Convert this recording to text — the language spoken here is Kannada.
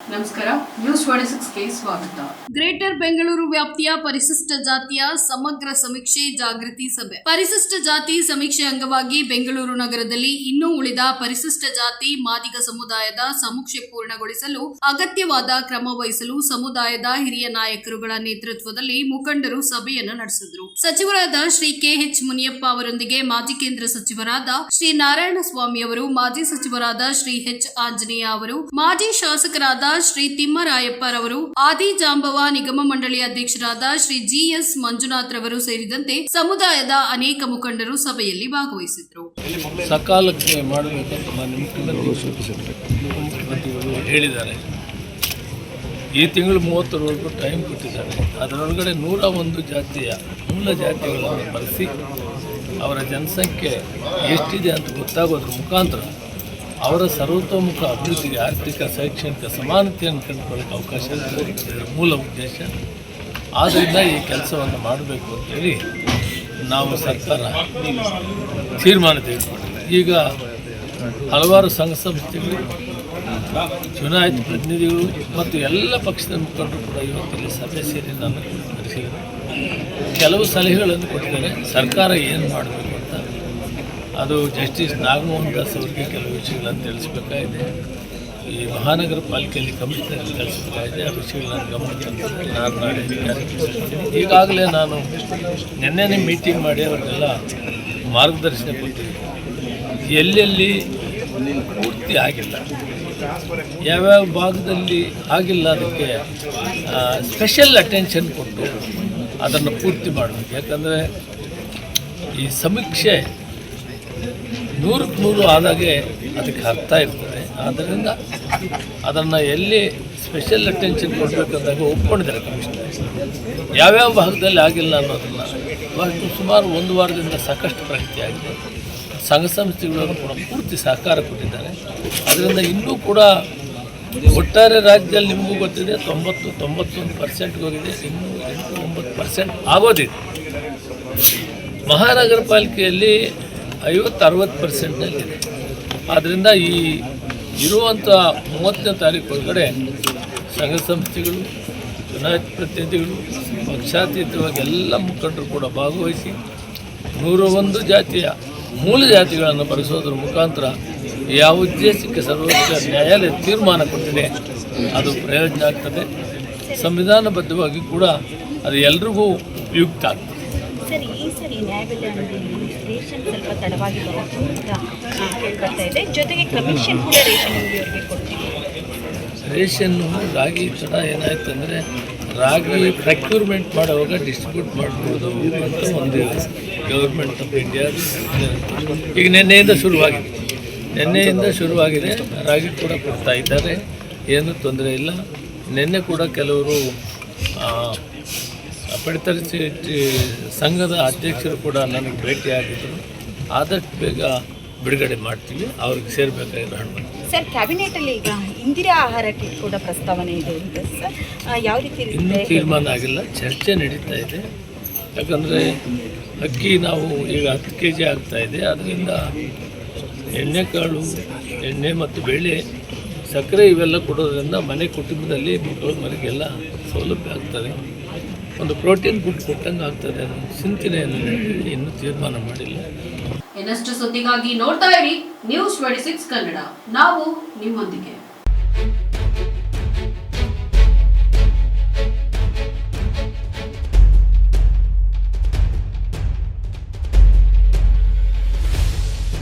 ನಮಸ್ಕಾರ ನ್ಯೂಸ್ ಸ್ವಾಗತ. ಗ್ರೇಟರ್ ಬೆಂಗಳೂರು ವ್ಯಾಪ್ತಿಯ ಪರಿಶಿಷ್ಟ ಜಾತಿಯ ಸಮಗ್ರ ಸಮೀಕ್ಷೆ ಜಾಗೃತಿ ಸಭೆ. ಪರಿಶಿಷ್ಟ ಜಾತಿ ಸಮೀಕ್ಷೆ ಅಂಗವಾಗಿ ಬೆಂಗಳೂರು ನಗರದಲ್ಲಿ ಇನ್ನೂ ಉಳಿದ ಪರಿಶಿಷ್ಟ ಜಾತಿ ಮಾದಿಗ ಸಮುದಾಯದ ಸಮೀಕ್ಷೆ ಪೂರ್ಣಗೊಳಿಸಲು ಅಗತ್ಯವಾದ ಕ್ರಮ ವಹಿಸಲು ಸಮುದಾಯದ ಹಿರಿಯ ನಾಯಕರುಗಳ ನೇತೃತ್ವದಲ್ಲಿ ಮುಖಂಡರು ಸಭೆಯನ್ನು ನಡೆಸಿದರು. ಸಚಿವರಾದ ಶ್ರೀ ಕೆಎಚ್ ಮುನಿಯಪ್ಪ ಅವರೊಂದಿಗೆ ಮಾಜಿ ಕೇಂದ್ರ ಸಚಿವರಾದ ಶ್ರೀ ನಾರಾಯಣ ಸ್ವಾಮಿ ಅವರು, ಮಾಜಿ ಸಚಿವರಾದ ಶ್ರೀ ಎಚ್ ಆಂಜನೇಯ ಅವರು, ಮಾಜಿ ಶಾಸಕರಾದ ಶ್ರೀ ತಿಮ್ಮರಾಯಪ್ಪರವರು, ಆದಿ ಜಾಂಬವ ನಿಗಮ ಮಂಡಳಿ ಅಧ್ಯಕ್ಷರಾದ ಶ್ರೀ ಜಿಎಸ್ ಮಂಜುನಾಥ್ ರವರು ಸೇರಿದಂತೆ ಸಮುದಾಯದ ಅನೇಕ ಮುಖಂಡರು ಸಭೆಯಲ್ಲಿ ಭಾಗವಹಿಸಿದ್ರು ಸಕಾಲಕ್ಕೆ ಹೇಳಿದ್ದಾರೆ. ಈ ತಿಂಗಳು ಮೂವತ್ತರವರೆಗೂ ಟೈಮ್ ಕೊಟ್ಟಿದ್ದಾರೆ. ಅದರೊಳಗಡೆ ನೂರ ಒಂದು ಜಾತಿಯ ಮೂಲ ಜಾತಿಗಳನ್ನು ಬಳಸಿ ಅವರ ಜನಸಂಖ್ಯೆ ಎಷ್ಟಿದೆ ಅಂತ ಗೊತ್ತಾಗೋದ್ರ ಮುಖಾಂತರ ಅವರ ಸರ್ವತೋಮುಖ ಅಭಿವೃದ್ಧಿಗೆ ಆರ್ಥಿಕ, ಶೈಕ್ಷಣಿಕ ಸಮಾನತೆಯನ್ನು ಕಂಡುಕೊಳ್ಳೋಕೆ ಅವಕಾಶ ಮೂಲ ಉದ್ದೇಶ, ಆದ್ದರಿಂದ ಈ ಕೆಲಸವನ್ನು ಮಾಡಬೇಕು ಅಂತೇಳಿ ನಾವು ಸರ್ಕಾರ ತೀರ್ಮಾನ ತೆಗೆದುಕೊಂಡಿದೆ. ಈಗ ಹಲವಾರು ಸಂಘ ಸಂಸ್ಥೆಗಳು, ಚುನಾಯಿತ ಪ್ರತಿನಿಧಿಗಳು ಮತ್ತು ಎಲ್ಲ ಪಕ್ಷದ ಮುಖಂಡರು ಕೂಡ ಇವತ್ತಿಲ್ಲಿ ಸಭೆ ಸೇರಿ ಕೆಲವು ಸಲಹೆಗಳನ್ನು ಕೊಟ್ಟಿದ್ದಾರೆ. ಸರ್ಕಾರ ಏನು ಮಾಡಬೇಕು? ಅದು ಜಸ್ಟಿಸ್ ನಾಗಮೋಹನ್ ದಾಸ್ ಅವರಿಗೆ ಕೆಲವು ವಿಷಯಗಳನ್ನು ತಿಳಿಸ್ಬೇಕಾಗಿದೆ. ಈ ಮಹಾನಗರ ಪಾಲಿಕೆಯಲ್ಲಿ ಕಮಿಷನರ್ ತಿಳಿಸ್ಬೇಕಾಗಿದೆ ಆ ವಿಷಯಗಳನ್ನು ಗಮನಿಸಿ. ನಾನು ನಾಳೆ ಈಗಾಗಲೇ ನಾನು ನಿನ್ನೆನೇ ಮೀಟಿಂಗ್ ಮಾಡಿ ಅವರಿಗೆಲ್ಲ ಮಾರ್ಗದರ್ಶನ ಕೊಟ್ಟಿದ್ದೀನಿ. ಎಲ್ಲೆಲ್ಲಿ ಪೂರ್ತಿ ಆಗಿಲ್ಲ. ಯಾವ್ಯಾವ ಭಾಗದಲ್ಲಿ ಆಗಿಲ್ಲ ಅದಕ್ಕೆ ಸ್ಪೆಷಲ್ ಅಟೆನ್ಷನ್ ಕೊಟ್ಟು ಅದನ್ನು ಪೂರ್ತಿ ಮಾಡಬೇಕು. ಯಾಕಂದರೆ ಈ ಸಮೀಕ್ಷೆ ನೂರಕ್ಕೆ ನೂರು ಆದಾಗೆ ಅದಕ್ಕೆ ಅರ್ಥ ಇರ್ತದೆ. ಆದ್ದರಿಂದ ಅದನ್ನು ಎಲ್ಲಿ ಸ್ಪೆಷಲ್ ಅಟೆನ್ಷನ್ ಕೊಡಬೇಕಂದಾಗ ಒಪ್ಕೊಂಡಿದ್ದಾರೆ ಕಮಿಷನರ್ ಯಾವ್ಯಾವ ಭಾಗದಲ್ಲಿ ಆಗಿಲ್ಲ ಅನ್ನೋದನ್ನು ಇವತ್ತು ಸುಮಾರು ಒಂದು ವಾರದಿಂದ ಸಾಕಷ್ಟು ಪ್ರಗತಿ ಆಗಿದೆ. ಸಂಘ ಸಂಸ್ಥೆಗಳನ್ನು ಕೂಡ ಪೂರ್ತಿ ಸಹಕಾರ ಕೊಟ್ಟಿದ್ದಾರೆ. ಅದರಿಂದ ಇನ್ನೂ ಕೂಡ ಒಟ್ಟಾರೆ ರಾಜ್ಯದಲ್ಲಿ ನಿಮಗೂ ಗೊತ್ತಿದೆ, ತೊಂಬತ್ತು, ತೊಂಬತ್ತೊಂದು ಪರ್ಸೆಂಟ್ಗೆ ಹೋಗಿದೆ, ಇನ್ನೂ ಎಂಟು, ಒಂಬತ್ತು ಪರ್ಸೆಂಟ್ ಆಗೋದಿದೆ ಮಹಾನಗರ ಪಾಲಿಕೆಯಲ್ಲಿ ಐವತ್ತು ಅರವತ್ತು ಪರ್ಸೆಂಟ್ನಲ್ಲಿದೆ. ಆದ್ದರಿಂದ ಈ ಇರುವಂಥ ಮೂವತ್ತನೇ ತಾರೀಕು ಒಳಗಡೆ ಸಂಘ ಸಂಸ್ಥೆಗಳು ಚುನಾಯಿತ ಪ್ರತಿನಿಧಿಗಳು, ಪಕ್ಷಾತೀತವಾಗಿ ಎಲ್ಲ ಮುಖಂಡರು ಕೂಡ ಭಾಗವಹಿಸಿ ನೂರ ಒಂದು ಜಾತಿಯ ಮೂಲ ಜಾತಿಗಳನ್ನು ಬಳಸೋದ್ರ ಮುಖಾಂತರ ಯಾವ ಉದ್ದೇಶಕ್ಕೆ ಸರ್ವೋಚ್ಚ ನ್ಯಾಯಾಲಯ ತೀರ್ಮಾನ ಕೊಟ್ಟಿದೆ, ಅದು ಪ್ರಯೋಜನ ಆಗ್ತದೆ. ಸಂವಿಧಾನಬದ್ಧವಾಗಿ ಕೂಡ ಅದು ಎಲ್ರಿಗೂ ಉಪಯುಕ್ತ ಆಗ್ತದೆ. ಸರ್, ಈ ಸರಿ ನ್ಯಾಯಬೆಲೆಯಲ್ಲಿ ರೇಷನ್ ಸ್ವಲ್ಪ ತಡವಾಗಿ ಬರುತ್ತೆ ಅಂತ ಇದೆ ಜೊತೆಗೆ ಕಮಿಷನ್ ಕೂಡ ರೇಷನ್ ಅಂಗಡಿಯವರಿಗೆ ಕೊಡ್ತೀವಿ. ರೇಷನ್ನು ರಾಗಿ ತಡ ಏನಾಯ್ತು ಅಂದರೆ ರಾಗಿ ಪ್ರಕ್ಯೂರ್ಮೆಂಟ್ ಮಾಡುವಾಗ ಡಿಸ್ಟ್ರಿಬ್ಯೂಟ್ ಮಾಡ್ಬೋದು ಅಂತ ಒಂದು ಗೌರ್ಮೆಂಟ್ ಆಫ್ ಇಂಡಿಯಾ ಈಗ ನಿನ್ನೆಯಿಂದ ಶುರುವಾಗಿದೆ. ನಿನ್ನೆಯಿಂದ ಶುರುವಾಗಿದೆ. ರಾಗಿ ಕೂಡ ಕೊಡ್ತಾ ಇದ್ದಾರೆ. ಏನೂ ತೊಂದರೆ ಇಲ್ಲ. ನಿನ್ನೆ ಕೂಡ ಕೆಲವರು ಪಡಿತರ ಚೀಟಿ ಸಂಘದ ಅಧ್ಯಕ್ಷರು ಕೂಡ ನನಗೆ ಭೇಟಿಯಾಗಿದ್ದರು ಆದಷ್ಟು ಬೇಗ ಬಿಡುಗಡೆ ಮಾಡ್ತೀವಿ. ಅವ್ರಿಗೆ ಸೇರಬೇಕಾಗಿರೋ ಹಣ ಸರ್ ಕ್ಯಾಬಿನೆಟಲ್ಲಿ ಈಗ ಇಂದಿರಾ ಆಹಾರಕ್ಕೆ ಕೂಡ ಪ್ರಸ್ತಾವನೆ ಇದೆ ಅಂತ ಸರ್. ಆ, ಯಾವ ರೀತಿ ಇನ್ನೂ ತೀರ್ಮಾನ ಆಗಿಲ್ಲ. ಚರ್ಚೆ ನಡೀತಾ ಇದೆ. ಯಾಕಂದರೆ ಅಕ್ಕಿ ನಾವು ಈಗ ಹತ್ತು ಕೆ ಜಿ ಆಗ್ತಾ ಇದೆ. ಅದರಿಂದ ಎಣ್ಣೆಕಾಳು ಎಣ್ಣೆ ಮತ್ತು ಬೇಳೆ ಸಕ್ಕರೆ ಇವೆಲ್ಲ ಕೊಡೋದ್ರಿಂದ ಮನೆ ಕುಟುಂಬದಲ್ಲಿ ಮಕ್ಕಳು ಮನೆಗೆಲ್ಲ ಸೌಲಭ್ಯ ಆಗ್ತದೆ. ಒಂದು ಪ್ರೋಟೀನ್ ಗುಡ್ ಕೊಟ್ಟಂಗೆ ಆಗ್ತದೆ ಚಿಂತನೆಯನ್ನು ಇನ್ನೂ ತೀರ್ಮಾನ ಮಾಡಿಲ್ಲ. ಇನ್ನಷ್ಟು ಸುದ್ದಿಗಾಗಿ ನೋಡ್ತಾ ಇರಿ ನ್ಯೂಸ್ ಟ್ವೆಂಟಿ ಸಿಕ್ಸ್ ಕನ್ನಡ. ನಾವು ನಿಮ್ಮೊಂದಿಗೆ.